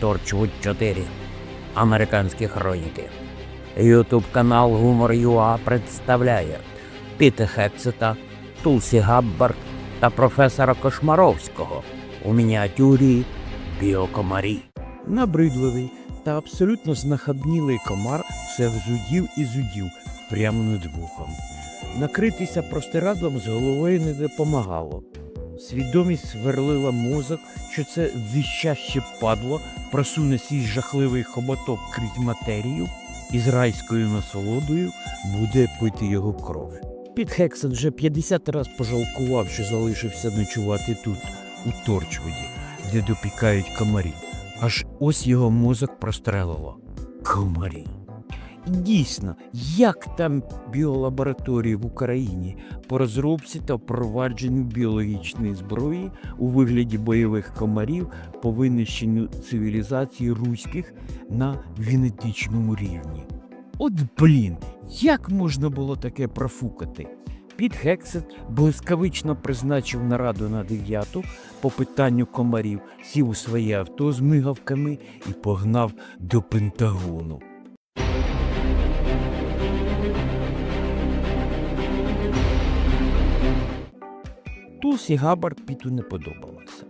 Торчвуд 4. Американські хроніки. Ютуб канал Гумор ЮА представляє Піта Хексета, Тулсі Габбард та професора Кошмаровського у мініатюрі Біокомарі. Набридливий та абсолютно знахабнілий комар все взудів і зудів прямо над вухом. Накритися простирадлом з головою не допомагало. Свідомість сверлила мозок, що це віщаще падло просуне свій жахливий хоботок крізь матерію і з райською насолодою буде пити його кров. Під Хексен вже 50 раз пожалкував, що залишився ночувати тут, у Торчвуді, де допікають комарі. Аж ось його мозок прострелило. Комарі. І Дійсно, як там біолабораторії в Україні по розробці та впровадженню біологічної зброї у вигляді бойових комарів по винищенню цивілізації руських на генетичному рівні. От блін, як можна було таке профукати? Під Хексет блискавично призначив нараду на дев'яту по питанню комарів, сів у своє авто з мигавками і погнав до Пентагону. Тусі Габард Піту не подобалася.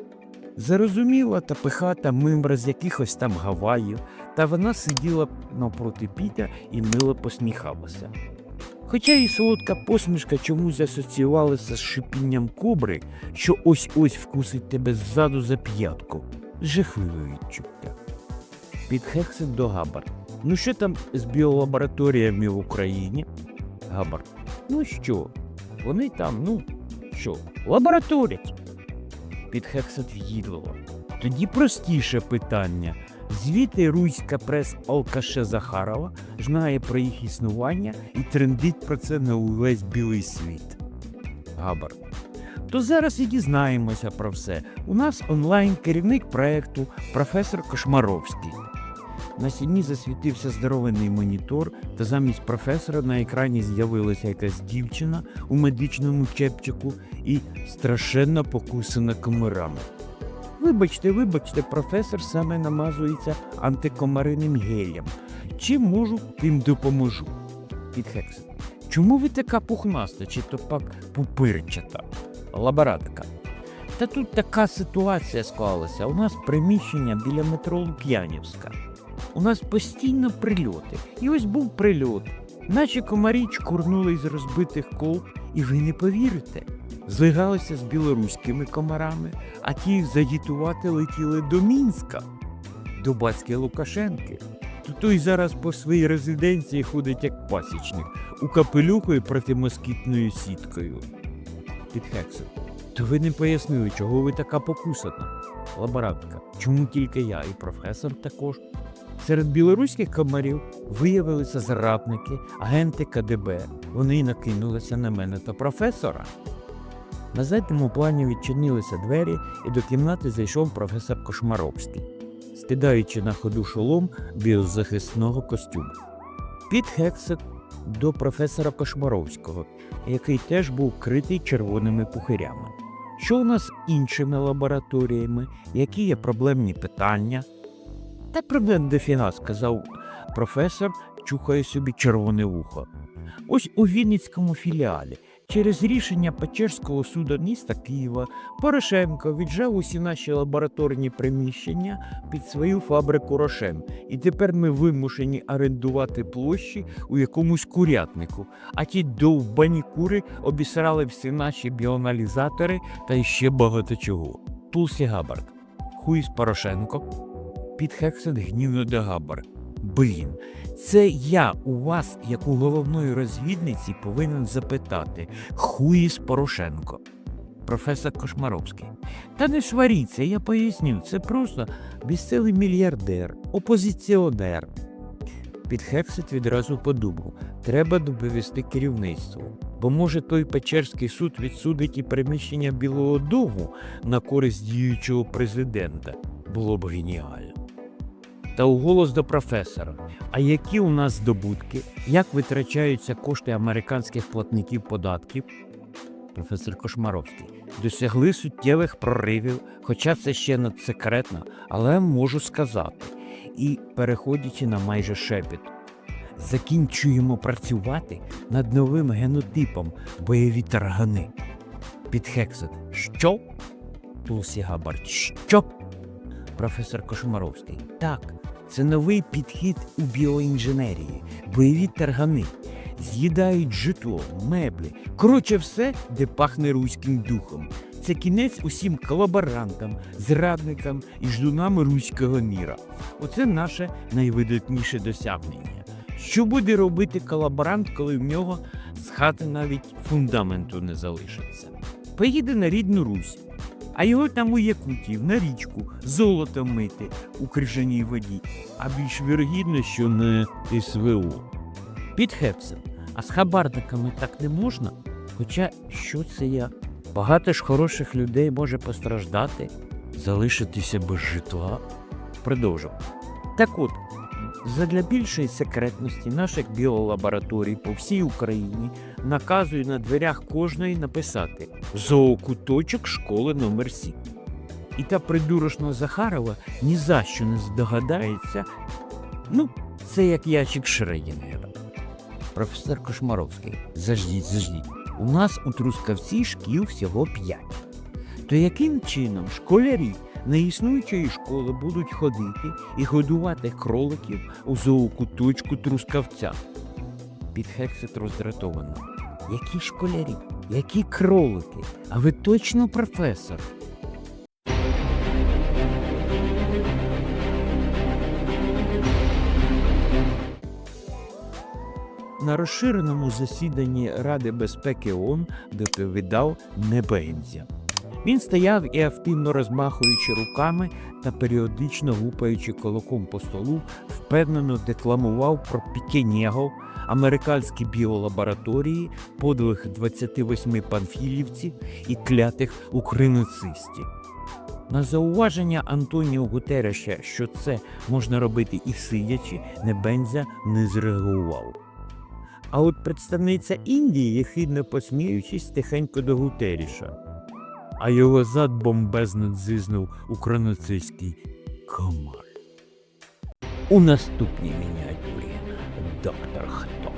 Зарозуміла та пихата мимра з якихось там Гаваїв, та вона сиділа навпроти Піта і мило посміхалася. Хоча і солодка посмішка чомусь асоціювалася з шипінням кобри, що ось-ось вкусить тебе ззаду за п'ятку. Жахливе відчуття. Під Хексет до Габард. Ну що там з біолабораторіями в Україні? Габард. Ну що? Вони там, ну що, лабораторять. Під Хексет в'їдливо. Тоді простіше питання. Звідти руська прес Алкаше Захарова знає про їх існування і трендить про це на увесь білий світ. Габар. То зараз і дізнаємося про все. У нас онлайн керівник проекту професор Кошмаровський. На стіні засвітився здоровений монітор, та замість професора на екрані з'явилася якась дівчина у медичному чепчику і страшенно покусана комарами. Вибачте, вибачте, професор саме намазується антикомариним гелем. Чим можу, тим допоможу. Під Хексет. Чому ви така пухнаста, чи то пак пупирчата? Лаборатка. Та тут така ситуація склалася. У нас приміщення біля метро Лук'янівська. У нас постійно прильоти. І ось був прильот. Наче комарі чкурнули з розбитих кол, і ви не повірите. Злигалися з білоруськими комарами, а ті загітувати летіли до Мінська, до батьки Лукашенки. То той зараз по своїй резиденції ходить як пасічник у капелюху і протимоскітною сіткою. Під Хексом. То ви не пояснили, чого ви така покусана? Лаборантка. Чому тільки я і професор також? Серед білоруських комарів виявилися зрадники, агенти КДБ. Вони накинулися на мене та професора. На задньому плані відчинилися двері, і до кімнати зайшов професор Кошмаровський, скидаючи на ходу шолом біозахисного костюму. Під Хексет до професора Кошмаровського, який теж був критий червоними пухирями. Що у нас з іншими лабораторіями, які є проблемні питання? Та проблем дофіга, сказав професор, чухає собі червоне вухо. Ось у Вінницькому філіалі через рішення Печерського суду міста Києва Порошенко віджав усі наші лабораторні приміщення під свою фабрику Рошен. І тепер ми вимушені орендувати площі у якомусь курятнику. А ті довбані кури обісрали всі наші біоаналізатори та ще багато чого. Тулсі Габард. Хуй з Порошенко. Під Хексет гнівно до. Блін, це я у вас, як у головної розвідниці, повинен запитати хуїс Порошенко. Професор Кошмаровський. Та не сваріться, я поясню, це просто місцевий мільярдер, опозиціонер. Під Хексет відразу подумав, треба доповісти керівництву. Бо може той Печерський суд відсудить і приміщення Білого Дому на користь діючого президента. Було б геніально та у голос до професора. А які у нас здобутки? Як витрачаються кошти американських платників податків? Професор Кошмаровський. досягли суттєвих проривів, хоча це ще не секретно, але можу сказати. І переходячи на майже шепіт, закінчуємо працювати над новим генотипом бойові таргани. Підхексит. Що? Тулсі Габард. Що? Професор Кошмаровський. Так, це новий підхід у біоінженерії. Бойові таргани. З'їдають житло, меблі. Коротше, все, де пахне руським духом. Це кінець усім колаборантам, зрадникам і ждунам руського міра. Оце наше найвидатніше досягнення. Що буде робити колаборант, коли в нього з хати навіть фундаменту не залишиться? Поїде на рідну Русь, а його там у Якутії, на річку, золото мити у крижаній воді, а більш вірогідно, що не СВО. Під Хепсом. А з хабарниками так не можна? Хоча що це я? Багато ж хороших людей може постраждати, залишитися без житла. Продовжу. Так от, задля більшої секретності наших біолабораторій по всій Україні наказую на дверях кожної написати зоокуточок школи номер 7 І та придурочна Захарова ні за що не здогадається. Ну, це як ящик Шрейдінгера. Професор Кошмаровський, заждіть, заждіть. У нас у Трускавці шкіл всього п'ять. То яким чином школярі неіснуючої школи будуть ходити і годувати кроликів у зоокуточку Трускавця? Підхексит роздратовано. Які школярі? Які кролики? А ви точно професор? На розширеному засіданні Ради безпеки ООН доповідав Небензя. Він стояв і активно розмахуючи руками та періодично гупаючи кулаком по столу, впевнено декламував про пікенєгов, американські біолабораторії, подвиг 28 панфілівців і клятих україноцистів. На зауваження Антоніо Гутереша, що це можна робити і сидячи, Небензя не зреагував. А от представниця Індії, єхидно посміючись, тихенько до Гутеріша. А його зад бомбезно дзизнув україноцистський комар. У наступній мініатюрі доктор Хто.